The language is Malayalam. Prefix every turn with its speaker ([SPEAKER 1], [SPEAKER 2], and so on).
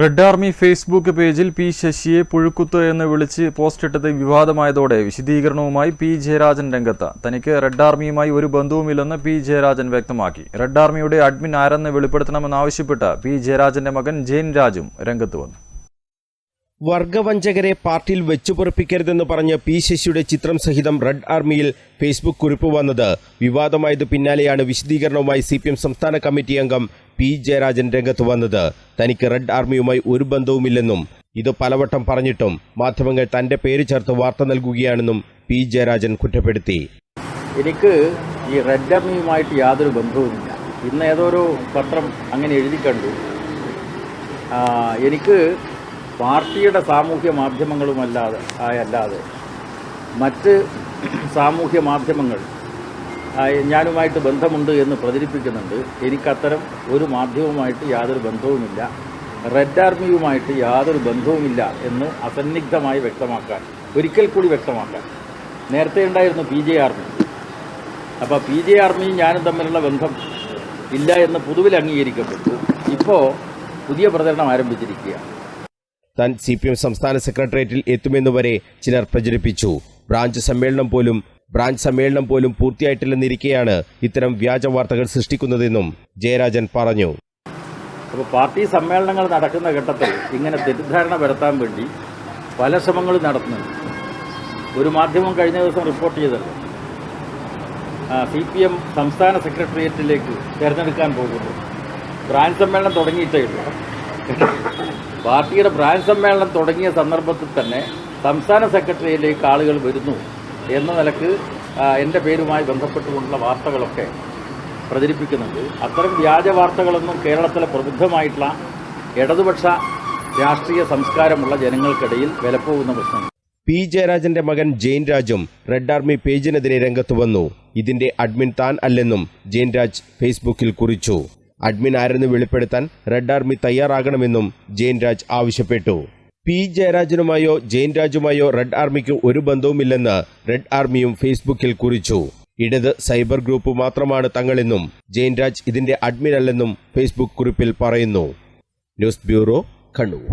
[SPEAKER 1] റെഡ് ആർമി ഫേസ്ബുക്ക് പേജിൽ പി ശശിയെ പുഴുക്കുത്ത് എന്ന് വിളിച്ച് പോസ്റ്റിട്ടത് വിവാദമായതോടെ വിശദീകരണവുമായി പി ജയരാജൻ രംഗത്ത്. തനിക്ക് റെഡ് ആർമിയുമായി ഒരു ബന്ധവുമില്ലെന്ന് പി ജയരാജൻ വ്യക്തമാക്കി. റെഡ് ആർമിയുടെ അഡ്മിൻ ആരെന്ന് വെളിപ്പെടുത്തണമെന്നാവശ്യപ്പെട്ട് പി ജയരാജന്റെ മകൻ ജെയിൻ രാജും രംഗത്ത് വന്നു.
[SPEAKER 2] വർഗവഞ്ചകരെ പാർട്ടിയിൽ വെച്ചുപൊറപ്പിക്കരുതെന്ന് പറഞ്ഞ് പി ശശിയുടെ ചിത്രം സഹിതം റെഡ് ആർമിയിൽ ഫേസ്ബുക്ക് കുറിപ്പ് വന്നത്. വിവാദമായത് പിന്നാലെയാണ് വിശദീകരണവുമായി സി സംസ്ഥാന കമ്മിറ്റി അംഗം പി ജയരാജൻ രംഗത്ത് വന്നത്. തനിക്ക് റെഡ് ആർമിയുമായി ഒരു ബന്ധവുമില്ലെന്നും ഇത് പലവട്ടം പറഞ്ഞിട്ടും മാധ്യമങ്ങൾ തന്റെ പേര് ചേർത്ത് വാർത്ത നൽകുകയാണെന്നും പി ജയരാജൻ കുറ്റപ്പെടുത്തി.
[SPEAKER 3] എനിക്ക് ഈ റെഡ് ആർമിയുമായിട്ട് യാതൊരു ബന്ധവുമില്ല. ഇന്ന് ഏതൊരു പത്രം അങ്ങനെ എഴുതി കണ്ടു എനിക്ക് പാർട്ടിയുടെ സാമൂഹ്യ മാധ്യമങ്ങളുമല്ലാതെ ആയല്ലാതെ മറ്റ് സാമൂഹ്യ മാധ്യമങ്ങൾ ഞാനുമായിട്ട് ബന്ധമുണ്ട് എന്ന് പ്രചരിപ്പിക്കുന്നുണ്ട്. എനിക്കത്തരം ഒരു മാധ്യമവുമായിട്ട് യാതൊരു ബന്ധവുമില്ല. റെഡ് ആർമിയുമായിട്ട് യാതൊരു ബന്ധവുമില്ല എന്ന് അസന്നിഗ്ധമായി വ്യക്തമാക്കാൻ ഒരിക്കൽ കൂടി വ്യക്തമാക്കാൻ നേരത്തെ ഉണ്ടായിരുന്നു പി ജെ ആർമി. അപ്പോൾ പി ജെ ആർമിയും ഞാനും തമ്മിലുള്ള ബന്ധം ഇല്ല എന്ന് പൊതുവിൽ അംഗീകരിക്കപ്പെട്ടു. ഇപ്പോൾ പുതിയ പ്രചരണം ആരംഭിച്ചിരിക്കുക
[SPEAKER 2] താൻ സി പി എം സംസ്ഥാന സെക്രട്ടേറിയറ്റിൽ എത്തുമെന്നുവരെ ചിലർ പ്രചരിപ്പിച്ചു. ബ്രാഞ്ച് സമ്മേളനം പോലും ബ്രാഞ്ച് സമ്മേളനം പോലും പൂർത്തിയായിട്ടില്ലെന്നിരിക്കെയാണ് ഇത്തരം വ്യാജ വാർത്തകൾ സൃഷ്ടിക്കുന്നതെന്നും ജയരാജൻ പറഞ്ഞു.
[SPEAKER 3] അപ്പോൾ പാർട്ടി സമ്മേളനങ്ങൾ നടക്കുന്ന ഘട്ടത്തിൽ ഇങ്ങനെ തെറ്റിദ്ധാരണ വരുത്താൻ വേണ്ടി പല ശ്രമങ്ങളും നടത്തുന്നുണ്ട് ഒരു മാധ്യമം കഴിഞ്ഞ ദിവസം റിപ്പോർട്ട് ചെയ്തത് സി പി എം സംസ്ഥാന സെക്രട്ടേറിയറ്റിലേക്ക് തിരഞ്ഞെടുക്കാൻ പോകുന്നു. ബ്രാഞ്ച് സമ്മേളനം തുടങ്ങിയിട്ടേ ഉള്ളൂ. പാർട്ടിയുടെ ബ്രാഞ്ച് സമ്മേളനം തുടങ്ങിയ സന്ദർഭത്തിൽ തന്നെ സംസ്ഥാന സെക്രട്ടറിയിലേക്ക് ആളുകൾ വരുന്നു എന്ന നിലയ്ക്ക് എന്റെ പേരുമായി ബന്ധപ്പെട്ടുകൊണ്ടുള്ള വാർത്തകളൊക്കെ പ്രചരിപ്പിക്കുന്നുണ്ട്. അത്തരം വ്യാജ വാർത്തകളൊന്നും കേരളത്തിലെ പ്രബുദ്ധമായിട്ടുള്ള ഇടതുപക്ഷ രാഷ്ട്രീയ സംസ്കാരമുള്ള ജനങ്ങൾക്കിടയിൽ വിലപ്പോകുന്ന പ്രശ്നം
[SPEAKER 2] പി ജയരാജന്റെ മകൻ ജെയിൻ രാജും റെഡ് ആർമി പേജിനെതിരെ രംഗത്ത് വന്നു. ഇതിന്റെ അഡ്മിൻ താൻ അല്ലെന്നും ജെയിൻ രാജ് ഫേസ്ബുക്കിൽ കുറിച്ചു. അഡ്മിൻ ആരെന്ന് വെളിപ്പെടുത്താൻ റെഡ് ആർമി തയ്യാറാകണമെന്നും ജെയിൻ രാജ് ആവശ്യപ്പെട്ടു. പി ജയരാജനുമായോ ജെയിൻ രാജുമായോ റെഡ് ആർമിക്ക് ഒരു ബന്ധവുമില്ലെന്ന് റെഡ് ആർമിയും ഫേസ്ബുക്കിൽ കുറിച്ചു. ഇടത് സൈബർ ഗ്രൂപ്പ് മാത്രമാണ് തങ്ങളെന്നും ജെയിൻ രാജ് ഇതിന്റെ അഡ്മിൻ അല്ലെന്നും ഫേസ്ബുക്ക് കുറിപ്പിൽ പറയുന്നു. News bureau Kannur.